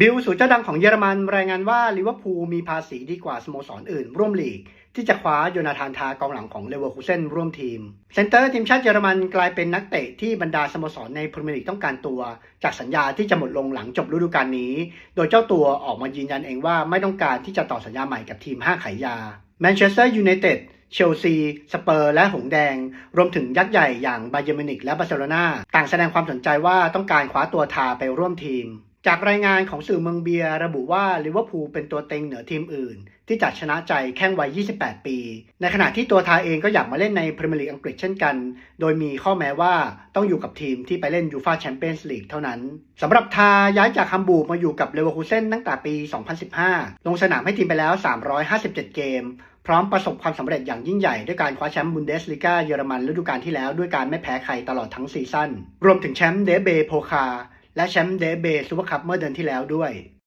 บิลสูรเจ้าดังของเยอรมันรายงานว่าลิเวอร์พูลมีภาษีดีกว่าสโมสรอื่น ร่วมลีก ที่จะคว้าโยนาธานทากองหลังของเลเวอร์คูเซนร่วมทีม เซนเตอร์ทีมชาติเยอรมันกลายเป็นนักเตะที่บรรดาสโมสรในพรีเมียร์ลีกต้องการตัว จากสัญญาที่จะหมดลงหลังจบฤดูกาลนี้ โดยเจ้าตัวออกมายืนยันเองว่าไม่ต้องการที่จะต่อสัญญาใหม่กับทีมห้าขายยาแมนเชสเตอร์ยูไนเต็ดเชลซี สเปอร์ และหงส์แดง รวมถึงยักษ์ใหญ่อย่างบาเยร์มินิกและบาร์เซโลนาต่างแสดงความสนใจว่าต้องการคว้าตัวทาไปร่วมทีม จากรายงานของสื่อเมืองเบียร์ระบุว่าลิเวอร์พูลเป็นตัวเต็งเหนือทีมอื่น ที่จะชนะใจแข้งวัย 28 ปี ในขณะที่ตัวทาเองก็อยากมาเล่นในพรีเมียร์ลีกอังกฤษเช่นกัน โดยมีข้อแม้ว่าต้องอยู่กับทีมที่ไปเล่นยูฟาแชมเปี้ยนส์ลีกเท่านั้นสำหรับทาย้ายจากฮัมบูร์มาอยู่กับเลเวอร์คูเซนตั้งแต่ปี 2015 ลงสนามให้ทีมไปแล้ว 357 เกม พร้อมประสบความสำเร็จอย่างยิ่งใหญ่ด้วยการคว้าแชมป์บุนเดสลิกาเยอรมันฤดูกาลที่แล้วด้วยการไม่แพ้ใครตลอดทั้งซีซั่นรวมถึงแชมป์เดเบโพคา และแชมป์เดเบซูเปอร์คัพเมื่อเดือนที่แล้วด้วย